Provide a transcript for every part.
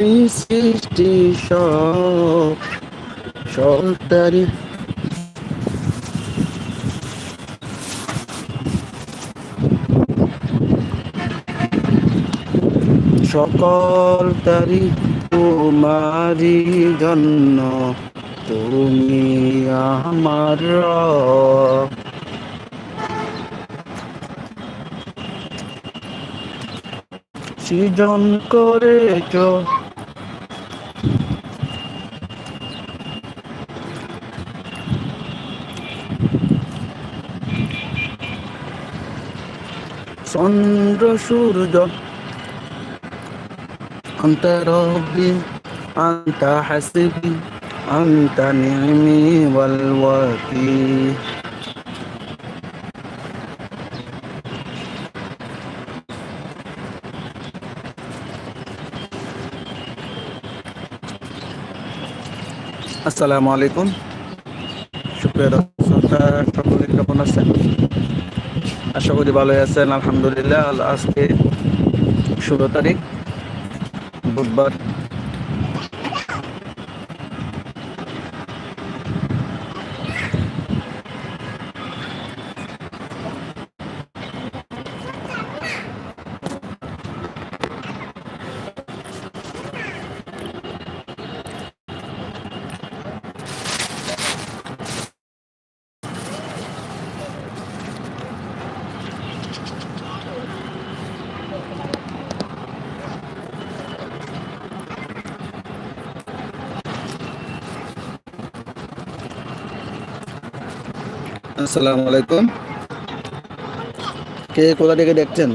সৃষ্টি সব সব তারি সকল তারি তোমারি জন্য তুমি আমার। সৃজন করেছ চন্দ্র সূর্য أنت ربي أنت حسبي أنت نعمي والوكيل আসসালামু আলাইকুম সুপ্রিয় দর্শক সকলে কেমন আছেন আশা করি ভালো আছেন আলহামদুলিল্লাহ। আজকে ষোলো তারিখ বুধবার। আসসালামু আলাইকুম। কে কোথা থেকে দেখছেন?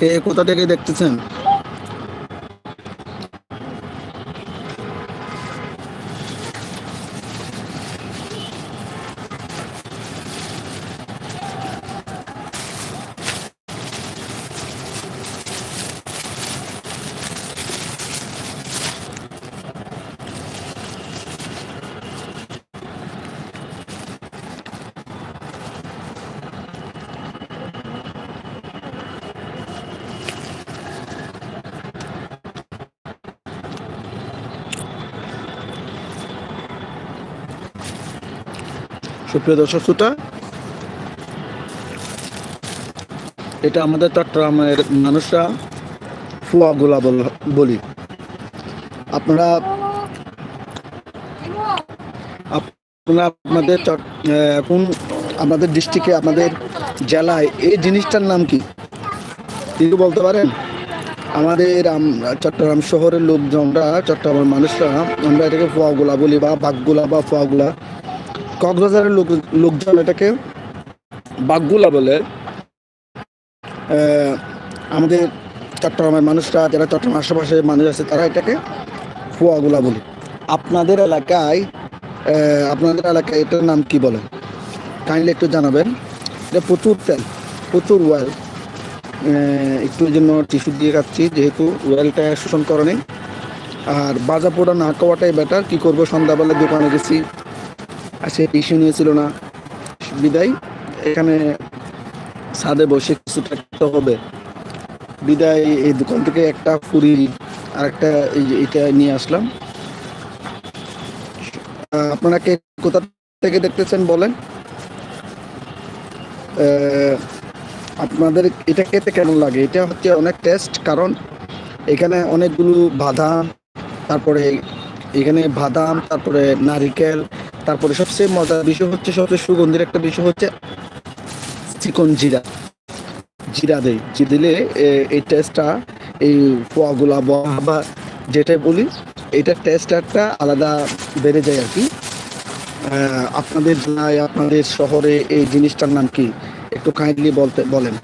কে কোথা থেকে দেখতেছেন? সুপ্রিয় দর্শক শ্রোতা, এটা আমাদের চট্টগ্রামের মানুষরা ফুয়া গোলা বলি। আপনারা আপনারা আপনাদের এখন আমাদের ডিস্ট্রিক্টে আমাদের জেলায় এই জিনিসটার নাম কি? কিন্তু বলতে পারেন? আমাদের চট্টগ্রাম শহরের লোকজনরা, চট্টগ্রামের মানুষরা আমরা এটাকে ফুয়াগুলা বলি বা বাঘগুলা বা ফুয়াগুলা কক্সবাজারের লোক লোকজন এটাকে বাঘগুলা বলে। আমাদের চট্টগ্রামের মানুষরা, যারা চট্টগ্রাম আশেপাশে মানুষ আছে, তারা এটাকে ফুয়াগুলা বলে। আপনাদের এলাকায় আপনাদের এলাকায় এটার নাম কি বলে? কাইন্ডলি একটু জানাবেন। এটা প্রচুর তেল, প্রচুর ওয়েল। একটু জন্য টিস্যু দিয়ে খাচ্ছি, যেহেতু ওয়েলটা শোষণ করে নেই। আর বাজা পোড়া না খাওয়াটাই বেটার কী করব? সন্ধ্যাবেলা দোকানে গেছি সে টিস্যু নিয়েছিল না। বিদায় এখানে ছাদে বসে কিছুটা থাকতে হবে। বিদায় এই দোকান থেকে একটা ফুরি আর একটা এটা নিয়ে আসলাম। আহ, আপনারা কে কোথা থেকে দেখতেছেন বলেন? আপনাদের এটা খেতে কেমন লাগে? এটা হচ্ছে অনেক টেস্ট কারণ এখানে অনেকগুলো বাদাম তারপরে এখানে বাদাম তারপরে নারিকেল তারপরে সবচেয়ে মজার বিষয় হচ্ছে, সবচেয়ে সুগন্ধির একটা বিষয় হচ্ছে চিকন জিরা। জিরা দেয়। জি দিলে এই টেস্টটা এই পোয়াগুলা বা যেটা বলি এটার টেস্ট একটা আলাদা বেড়ে যায় আর কি। আপনাদের জেলায়, আপনাদের শহরে এই জিনিসটার নাম কি? একটু কাইন্ডলি বলতে, বলেন।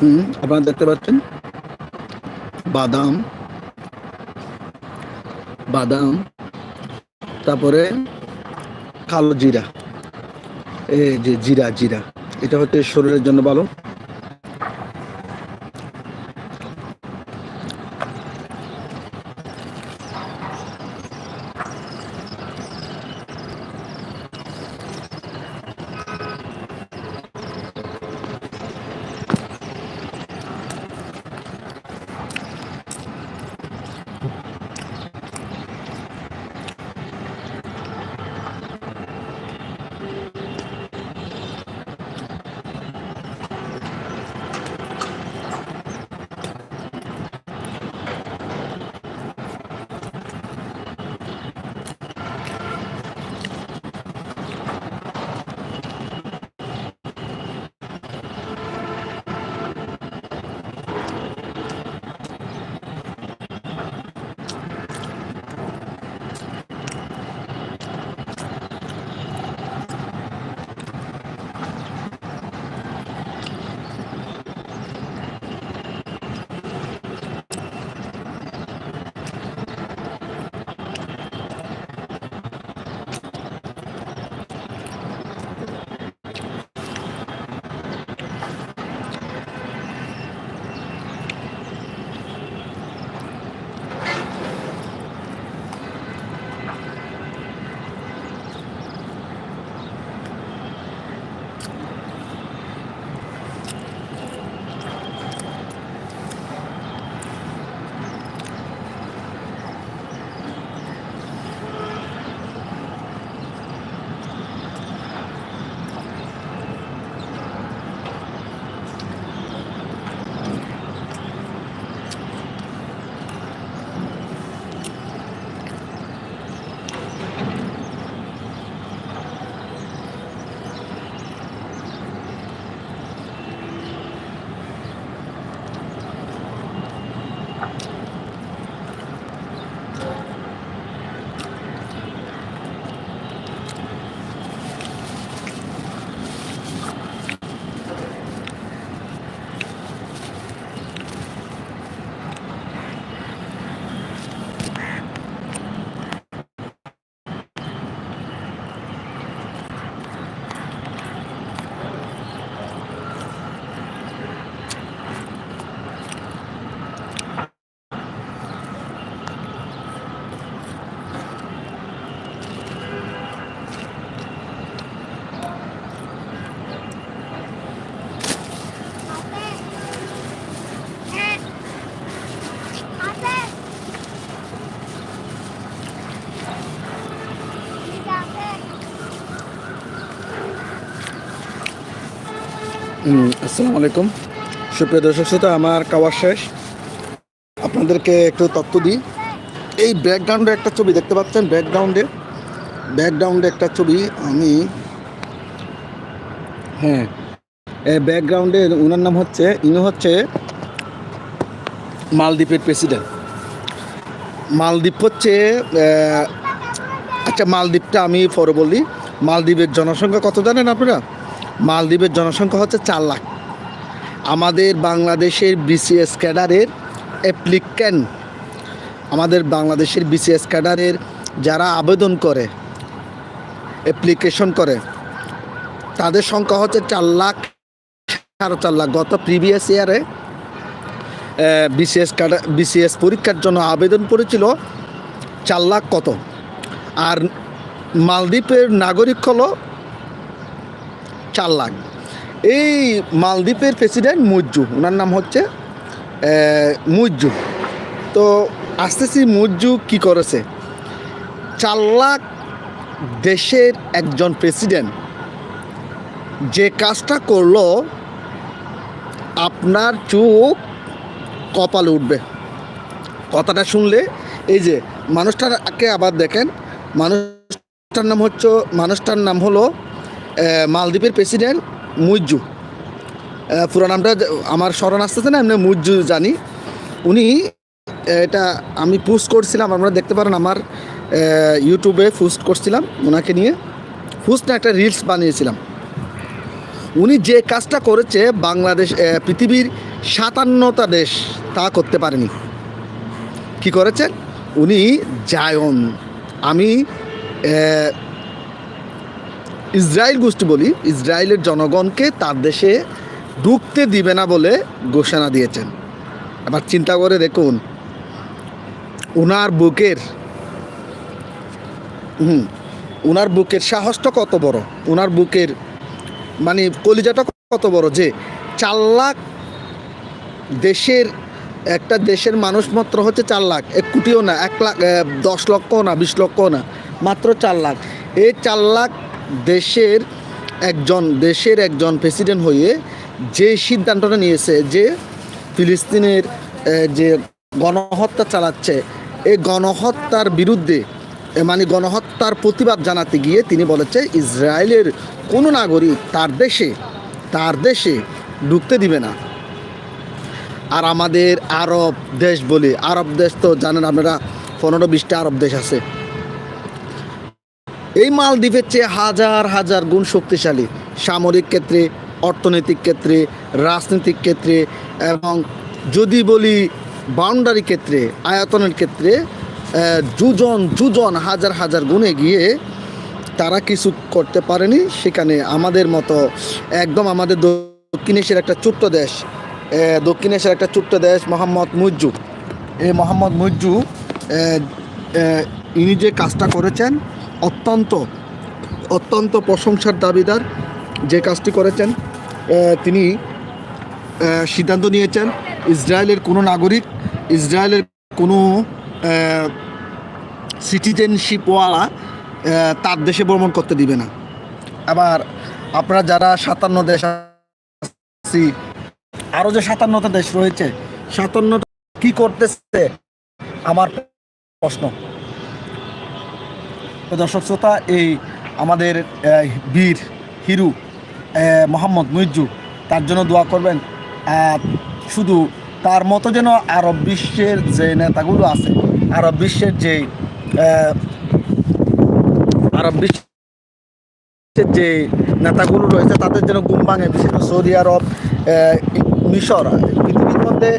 হুম, আপনারা দেখতে পাচ্ছেন? বাদাম বাদাম, তারপরে কালো জিরা। এই যে জিরা জিরা, এটা হচ্ছে শরীরের জন্য ভালো। আসসালামু আলাইকুম। সুপ্রিয় দর্শক শ্রোতা, আমার খাওয়ার শেষ। আপনাদেরকে একটু তথ্য দিই। এই ব্যাকগ্রাউন্ডে একটা ছবি দেখতে পাচ্ছেন? ব্যাকগ্রাউন্ডে ব্যাকগ্রাউন্ডে একটা ছবি আমি হ্যাঁ ব্যাকগ্রাউন্ডে ওনার নাম হচ্ছে, ইনি হচ্ছে মালদ্বীপের প্রেসিডেন্ট মালদ্বীপ হচ্ছে আচ্ছা মালদ্বীপটা আমি পরে বলি। মালদ্বীপের জনসংখ্যা কত জানেন আপনারা? মালদ্বীপের জনসংখ্যা হচ্ছে চার লাখ। আমাদের বাংলাদেশের বিসিএস ক্যাডারের অ্যাপ্লিক্যান্ট আমাদের বাংলাদেশের বিসিএস ক্যাডারের যারা আবেদন করে অ্যাপ্লিকেশন করে, তাদের সংখ্যা হচ্ছে চার লাখ, সাড়ে চার লাখ। গত প্রিভিয়াস ইয়ারে বিসিএস ক্যাডার বিসিএস পরীক্ষার জন্য আবেদন করেছিল চার লাখ কত। আর মালদ্বীপের নাগরিক হলো চার লাখ। এই মালদ্বীপের প্রেসিডেন্ট মুজ্জু ওনার নাম হচ্ছে মুজ্জু। তো আসতেছি মুজ্জু কি করেছে? চার লাখ দেশের একজন প্রেসিডেন্ট যে কাজটা করল, আপনার চোখ কপালে উঠবে। কথাটা শুনলে, এই যে, মানুষটাকে আবার দেখেন, মানুষটার নাম হচ্ছে, মানুষটার নাম হলো মালদ্বীপের প্রেসিডেন্ট আহ, পুরো নামটা আমার স্মরণ আসতেছে না এমনি মুইজু জানি। উনি এটা আমি পোস্ট করছিলাম আপনারা দেখতে পারেন আমার ইউটিউবে পোস্ট করছিলাম ওনাকে নিয়ে। পোস্ট না একটা রিলস বানিয়েছিলাম। উনি যে কাজটা করেছে বাংলাদেশ পৃথিবীর সাতান্নটা দেশ তা করতে পারেনি। কি করেছেন? উনি জায়ন। আমি ইসরায়েল গোষ্ঠী বলি, ইসরায়েলের জনগণকে তার দেশে ঢুকতে দিবে না বলে ঘোষণা দিয়েছেন। এবার চিন্তা করে দেখুন ওনার বুকের, হুম ওনার বুকের সাহসটা কত বড়? ওনার বুকের মানে কলিজাটা কত বড় যে চার লাখ দেশের, একটা দেশের মানুষ মাত্র হচ্ছে চার লাখ, এক কোটিও না, এক লাখ দশ লক্ষও না, বিশ লক্ষও না, মাত্র চার লাখ। এই চার লাখ দেশের একজন দেশের একজন প্রেসিডেন্ট হয়ে যে সিদ্ধান্তটা নিয়েছে যে ফিলিস্তিনের যে গণহত্যা চালাচ্ছে এই গণহত্যার বিরুদ্ধে মানে গণহত্যার প্রতিবাদ জানাতে গিয়ে তিনি বলেছে, ইসরায়েলের কোনো নাগরিক তার দেশে তার দেশে ঢুকতে দিবে না। আর আমাদের আরব দেশ বলি, আরব দেশ তো জানেন আপনারা, পনেরো বিশটা আরব দেশ আছে। এই মালদ্বীপের চেয়ে হাজার হাজার গুণ শক্তিশালী সামরিক ক্ষেত্রে, অর্থনৈতিক ক্ষেত্রে, রাজনৈতিক ক্ষেত্রে এবং যদি বলি বাউন্ডারি ক্ষেত্রে, আয়তনের ক্ষেত্রে যুজন যুজন হাজার হাজার গুণে গিয়ে তারা কিছু করতে পারেনি। সেখানে আমাদের মতো একদম আমাদের দক্ষিণ এশিয়ার একটা ছোট্ট দেশ দক্ষিণ এশিয়ার একটা ছোট্ট দেশ মোহাম্মদ মুজ্জু। এই মোহাম্মদ মুজ্জু ইনি যে কাজটা করেছেন অত্যন্ত অত্যন্ত প্রশংসার দাবিদার যে কাজটি করেছেন। তিনি সিদ্ধান্ত নিয়েছেন ইসরায়েলের কোনো নাগরিক, ইসরায়েলের কোনো সিটিজেনশিপওয়ালা তার দেশে ভ্রমণ করতে দিবে না। আবার আপনারা যারা সাতান্ন দেশ আছি আরও যে সাতান্নটা দেশ রয়েছে, সাতান্নটা কি করতেছে? আমার প্রশ্ন। তো দর্শক শ্রোতা, এই আমাদের বীর হিরু মোহাম্মদ মুইজ্জু তার জন্য দোয়া করবেন। শুধু তার মতো যেন আরব বিশ্বের যে নেতাগুলো আছে, আরব বিশ্বের যে আরব বিশ্বের যে নেতাগুলো রয়েছে, তাদের যেন ঘুম ভাঙে, বিশেষ সৌদি আরব মিশর। পৃথিবীর মধ্যে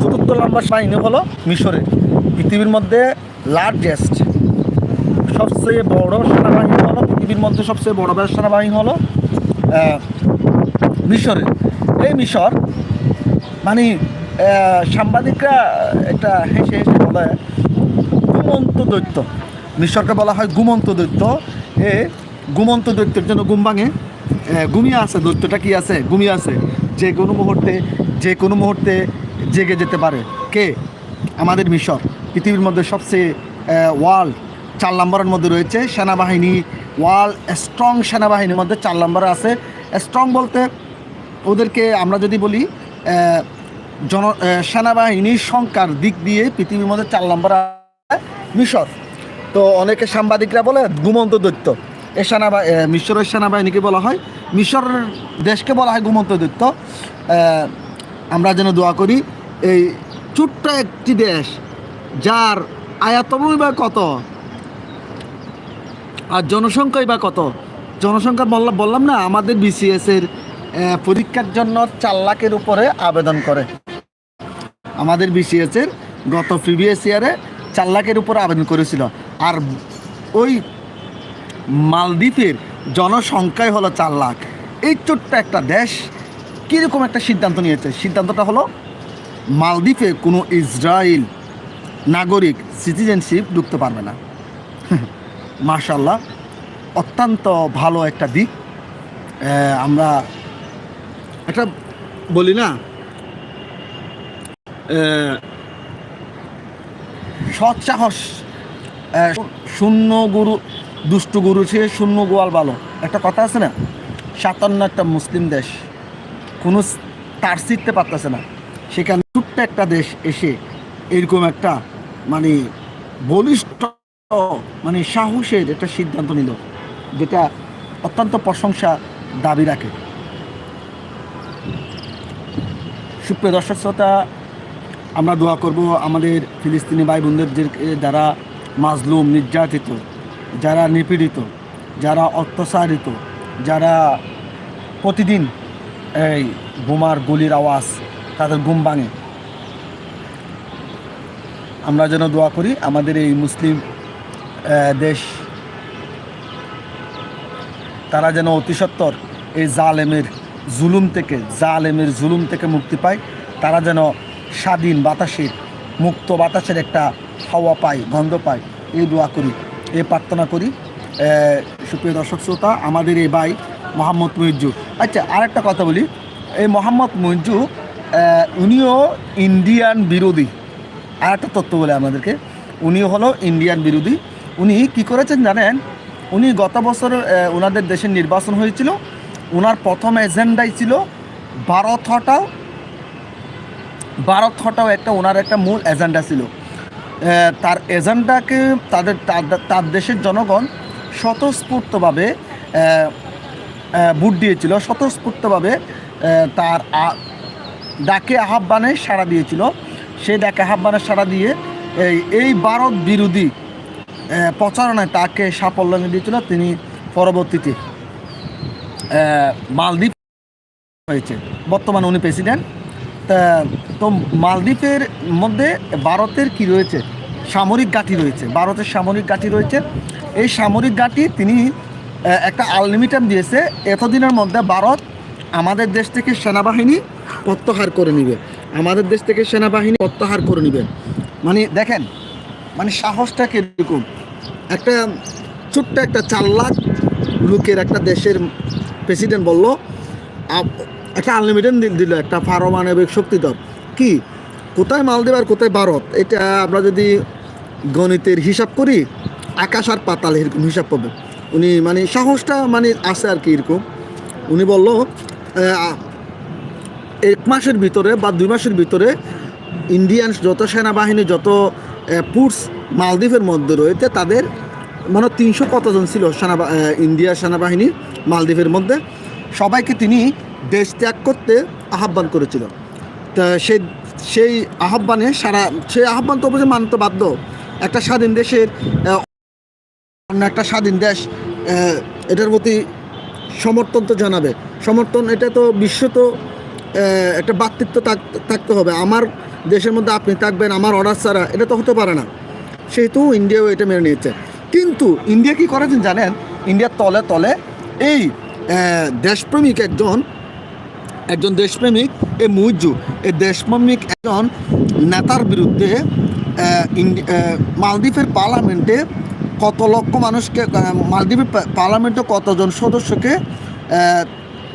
চতুর্থ লম্বা বাহিনী হলো মিশরের। পৃথিবীর মধ্যে লার্জেস্ট সবচেয়ে বড় সেনাবাহিনী হলো, পৃথিবীর মধ্যে সবচেয়ে বড় সেনাবাহিনী হলো মিশরের এই মিশর মানে সাংবাদিকরা একটা হেসে হেসে বলে গুমন্ত দৈত্য। মিশরকে বলা হয় গুমন্ত দৈত্য। এ গুমন্ত দৈত্যের জন্য ঘুম ভাঙে। ঘুমিয়ে আছে, দৈত্যটা কি আছে? ঘুমিয়ে আছে। যে কোনো মুহূর্তে, যে কোনো মুহূর্তে জেগে যেতে পারে। কে? আমাদের মিশর, পৃথিবীর মধ্যে সবচেয়ে ওয়ার্ল্ড চার নম্বরের মধ্যে রয়েছে সেনাবাহিনী ওয়ার্ল্ড স্ট্রং সেনাবাহিনীর মধ্যে চার নম্বরে আছে। স্ট্রং বলতে ওদেরকে আমরা যদি বলি জন সেনাবাহিনীর সংখ্যার দিক দিয়ে পৃথিবীর মধ্যে চার নম্বর মিশর। তো অনেকে সাংবাদিকরা বলে ঘুমন্ত দৈত্য। এ সেনাবাহিনী মিশরের সেনাবাহিনীকে বলা হয়। মিশর দেশকে বলা হয় ঘুমন্ত দৈত্য। আমরা যেন দোয়া করি, এই ছোট্ট একটি দেশ, যার আয়াতনই বা কত? আর জনসংখ্যাই বা কত? জনসংখ্যা বললাম বললাম না আমাদের বিসিএস এর আহ, পরীক্ষার জন্য চার লাখের উপরে আবেদন করে। আমাদের বিসিএস এর গত প্রিভিয়াস ইয়ারে চার লাখের উপরে আবেদন করেছিল। আর ওই মালদ্বীপের জনসংখ্যাই হলো চার লাখ। এই ছোট্ট একটা দেশ কীরকম একটা সিদ্ধান্ত নিয়েছে? সিদ্ধান্তটা হলো মালদ্বীপে কোনো ইসরায়েল নাগরিক সিটিজেনশিপ ঢুকতে পারবে না। মার্শাল্লাহ অত্যন্ত ভালো একটা দিক। আমরা একটা বলি না সৎ সাহস শূন্য গুরু, দুষ্ট গুরু সে শূন্য গোয়াল ভালো। একটা কথা আছে না, সাতান্ন একটা মুসলিম দেশ, কোনো তার শিখতে পারতেছে না। সেখানে ছোট্ট একটা দেশ এসে এরকম একটা মানে বলিষ্ঠ মানে সাহসের একটা সিদ্ধান্ত নিল, যেটা অত্যন্ত প্রশংসা দাবি রাখে। সুপ্রিয় দর্শক শ্রোতা, আমরা দোয়া করব আমাদের ফিলিস্তিনি ভাই বোনদের যারা মাজলুম, নির্যাতিত, যারা নিপীড়িত, যারা অত্যাচারিত, যারা প্রতিদিন এই বোমার গুলির আওয়াজ, তাদের ঘুম ভাঙে। আমরা যেন দোয়া করি আমাদের এই মুসলিম দেশ তারা যেন অতি সত্বর এই জালেমের জুলুম থেকে জালেমের জুলুম থেকে মুক্তি পায় তারা যেন স্বাধীন বাতাসের মুক্ত বাতাসের একটা হাওয়া পায় গন্ধ পায়। এই দোয়া করি এই প্রার্থনা করি। সুপ্রিয় দর্শক শ্রোতা আমাদের এই ভাই মোহাম্মদ মুইজ্জু আচ্ছা আরেকটা কথা বলি। এই মোহাম্মদ আহ, উনিও ইন্ডিয়ান বিরোধী। আর একটা তথ্য বলে আমাদেরকে। উনি হলো ইন্ডিয়ান বিরোধী। উনি কি করেছেন জানেন? উনি গত বছর ওনাদের দেশের নির্বাচন হয়েছিল। ওনার প্রথম এজেন্ডাই ছিল ভারত হটাও ভারত হটাও একটা ওনার একটা মূল এজেন্ডা ছিল। তার এজেন্ডাকে তাদের, তার- দেশের জনগণ স্বতঃস্ফূর্তভাবে ভোট দিয়েছিল। স্বতঃস্ফূর্তভাবে তার ডাকে আহ্বানে সাড়া দিয়েছিল। সেই ডাকে আহ্বানে সাড়া দিয়ে এই ভারত বিরোধী প্রচারণায় তাকে সাফল্য এনে দিয়েছিল তিনি পরবর্তীতে। মালদ্বীপ হয়েছে। বর্তমানে উনি প্রেসিডেন্ট তা, তো মালদ্বীপের মধ্যে ভারতের কি রয়েছে? সামরিক ঘাঁটি রয়েছে। ভারতের সামরিক ঘাঁটি রয়েছে। এই সামরিক ঘাঁটি তিনি একটা আললিমিটাম দিয়েছে। এতদিনের মধ্যে ভারত আমাদের দেশ থেকে সেনাবাহিনী প্রত্যাহার করে নিবে। আমাদের দেশ থেকে সেনাবাহিনী প্রত্যাহার করে নিবে। মানে দেখেন মানে সাহসটা কীরকম? একটা ছোট্ট একটা চার লাখ লোকের একটা দেশের প্রেসিডেন্ট বলল একটা আনলিমিটেড দিল একটা পারমাণবিক শক্তিধর কি? কোথায় মালদ্বীপ আর কোথায় ভারত? এটা আমরা যদি গণিতের হিসাব করি, আকাশ আর পাতাল এরকম হিসাব পাবে। উনি মানে সাহসটা মানে আছে আর কি এরকম। উনি বলল এক মাসের ভিতরে বা দুই মাসের ভিতরে ইন্ডিয়ান যত সেনাবাহিনী, যত পুটস মালদ্বীপের মধ্যে রয়েছে। তাদের মানে তিনশো কতজন ছিল সেনা ইন্ডিয়া সেনাবাহিনী মালদ্বীপের মধ্যে। সবাইকে তিনি দেশ ত্যাগ করতে আহ্বান করেছিল তা সেই সেই আহ্বানে সারা, সেই আহ্বান তো অবশ্যই মানতে বাধ্য। একটা স্বাধীন দেশের অন্য একটা স্বাধীন দেশ এটার প্রতি সমর্থন তো জানাবে। সমর্থন, এটা তো বিশ্ব তো একটা বাতৃত্ব থাক- থাকতে হবে। আমার দেশের মধ্যে আপনি থাকবেন, আমার অর্ডার ছাড়া, এটা তো হতে পারে না। সেহেতু ইন্ডিয়াও এটা মেনে নিয়েছে। কিন্তু ইন্ডিয়া কি করেছেন জানেন? ইন্ডিয়ার তলে তলে এই দেশপ্রেমিক একজন একজন দেশপ্রেমিক, এ মুইজু এই দেশপ্রেমিক একজন নেতার বিরুদ্ধে মালদ্বীপের পার্লামেন্টে কত লক্ষ মানুষকে মালদ্বীপের পার্লামেন্টে কতজন সদস্যকে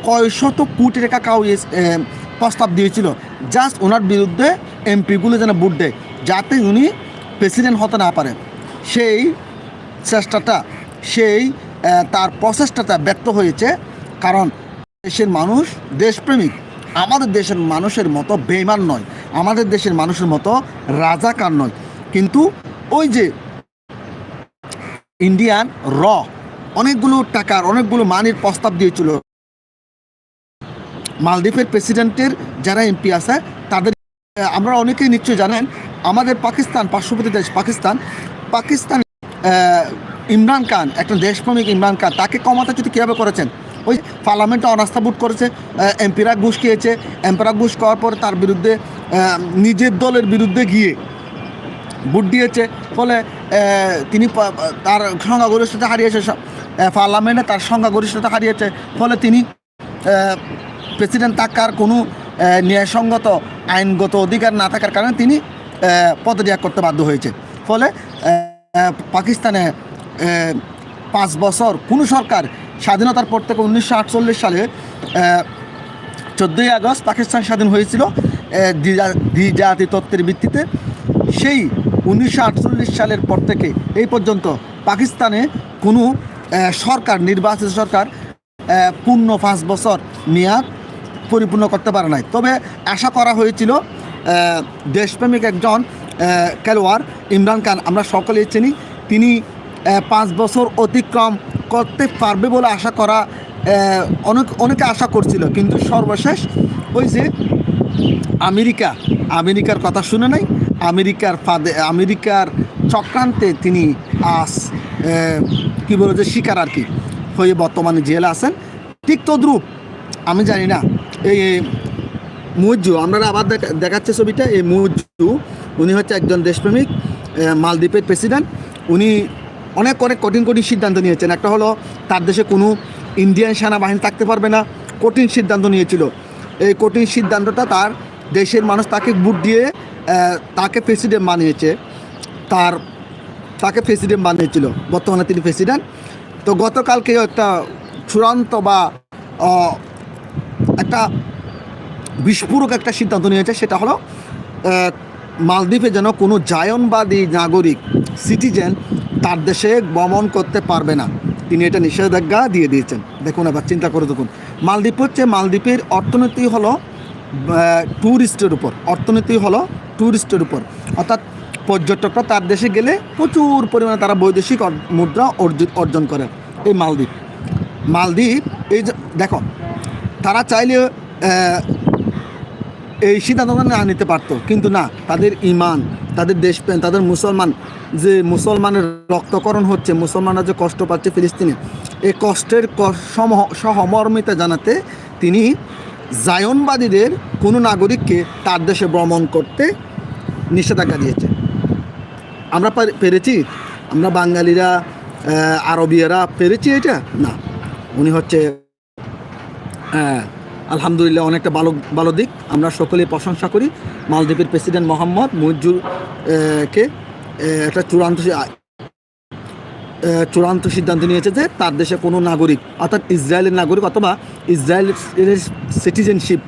কয়শত কোটি টাকা কাউ প্রস্তাব দিয়েছিল। জাস্ট ওনার বিরুদ্ধে এমপিগুলো যেন ভোট দেয়, যাতে উনি প্রেসিডেন্ট হতে না পারে। সেই চেষ্টাটা, সেই তার প্রচেষ্টাটা ব্যর্থ হয়েছে। কারণ দেশের মানুষ দেশপ্রেমিক। আমাদের দেশের মানুষের মতো বেইমান নয়। আমাদের দেশের মানুষের মতো রাজাকার নয়। কিন্তু ওই যে ইন্ডিয়ান র, অনেকগুলো টাকার, অনেকগুলো মানির প্রস্তাব দিয়েছিল। মালদ্বীপের প্রেসিডেন্টের যারা এমপি আছে, তাদের আমরা অনেকেই নিশ্চয়ই জানেন, আমাদের পাকিস্তান, পার্শ্ববর্তী দেশ পাকিস্তান পাকিস্তান ইমরান খান একটা দেশপ্রেমিক ইমরান খান, তাকে কমাতে যদি কীভাবে করেছেন? ওই পার্লামেন্টে অনাস্থা ভোট করেছে এমপিরা ঘুষ খেয়েছে, এমপিরা ঘুষ খাওয়ার পর তার বিরুদ্ধে নিজের দলের বিরুদ্ধে গিয়ে ভোট দিয়েছে, ফলে তিনি তার সংখ্যাগরিষ্ঠতা হারিয়েছে পার্লামেন্টে তার সংখ্যাগরিষ্ঠতা হারিয়েছে, ফলে তিনি প্রেসিডেন্ট থাকার কোনো ন্যায়সঙ্গত, আইনগত অধিকার না থাকার কারণে তিনি পদত্যাগ করতে বাধ্য হয়েছে। ফলে পাকিস্তানে পাঁচ বছর কোনো সরকার স্বাধীনতার পর থেকে উনিশশো আটচল্লিশ সালে চোদ্দোই আগস্ট পাকিস্তান স্বাধীন হয়েছিল দ্বিজা- দ্বিজাতি তত্ত্বের ভিত্তিতে। সেই উনিশশো আটচল্লিশ সালের পর থেকে এই পর্যন্ত পাকিস্তানে কোনো সরকার, নির্বাচিত সরকার পূর্ণ পাঁচ বছর মেয়াদ পরিপূর্ণ করতে পারে নাই। তবে আশা করা হয়েছিল দেশপ্রেমিক একজন খেলোয়াড় ইমরান খান আমরা সকলেই চিনি তিনি পাঁচ বছর অতিক্রম করতে পারবে বলে আশা করা অনেক অনেকে আশা করছিল। কিন্তু সর্বশেষ ওই যে আমেরিকা আমেরিকার কথা শুনে নাই আমেরিকার ফাঁদে আমেরিকার চক্রান্তে তিনি আহ, কি বলে যে শিকার আর কি হয়ে বর্তমানে জেলে আছেন। ঠিক তদ্রূপ আমি জানি না এই মুজ্জু আমরা আবার দেখা- দেখাচ্ছে ছবিটা, এই মুজ্জু উনি হচ্ছে একজন দেশপ্রেমিক মালদ্বীপের প্রেসিডেন্ট। উনি অনেক অনেক কঠিন কঠিন সিদ্ধান্ত নিয়েছেন। একটা হলো, তার দেশে কোনো ইন্ডিয়ান সেনাবাহিনী থাকতে পারবে না, কঠিন সিদ্ধান্ত নিয়েছিল। এই কঠিন সিদ্ধান্তটা তার দেশের মানুষ তাকে ভোট দিয়ে তাকে প্রেসিডেন্ট বানিয়েছে। তার, তাকে প্রেসিডেন্ট বানিয়েছিল। বর্তমানে তিনি প্রেসিডেন্ট। তো গতকালকে একটা চূড়ান্ত বা একটা বিস্ফোরক একটা সিদ্ধান্ত নিয়েছে, সেটা হলো মালদ্বীপে যেন কোনো জায়নবাদী নাগরিক, সিটিজেন, তার দেশে গমন করতে পারবে না। তিনি এটা নিষেধাজ্ঞা দিয়ে দিয়েছেন। দেখুন এবার, চিন্তা করে দেখুন। মালদ্বীপ হচ্ছে, মালদ্বীপের অর্থনীতি হলো ট্যুরিস্টের উপর। অর্থনীতি হলো ট্যুরিস্টের উপর। অর্থাৎ পর্যটকরা তার দেশে গেলে প্রচুর পরিমাণে তারা বৈদেশিক মুদ্রা অর্জন করে এই মালদ্বীপ। মালদ্বীপ, এই যে, দেখো তারা চাইলে এই সিদ্ধান্তটা না নিতে পারতো। কিন্তু না, তাদের ইমান, তাদের দেশপ্রেম, তাদের মুসলমান যে মুসলমানের রক্তকরণ হচ্ছে, মুসলমানরা যে কষ্ট পাচ্ছে ফিলিস্তিনে এই কষ্টের সহমর্মিতা জানাতে তিনি জায়নবাদীদের কোনো নাগরিককে তার দেশে ভ্রমণ করতে নিষেধাজ্ঞা দিয়েছে আমরা পেরেছি? আমরা বাঙালিরা আরবিয়ারা পেরেছি এটা? না। উনি হচ্ছে আলহামদুলিল্লাহ অনেকটা ভালো ভালো দিক। আমরা সকলে প্রশংসা করি। মালদ্বীপের প্রেসিডেন্ট মোহাম্মদ মজুর কে একটা চূড়ান্ত চূড়ান্ত সিদ্ধান্ত নিয়েছে যে তার দেশে কোনো নাগরিক, অর্থাৎ ইসরায়েলের নাগরিক অথবা ইসরায়েলের সিটিজেনশিপ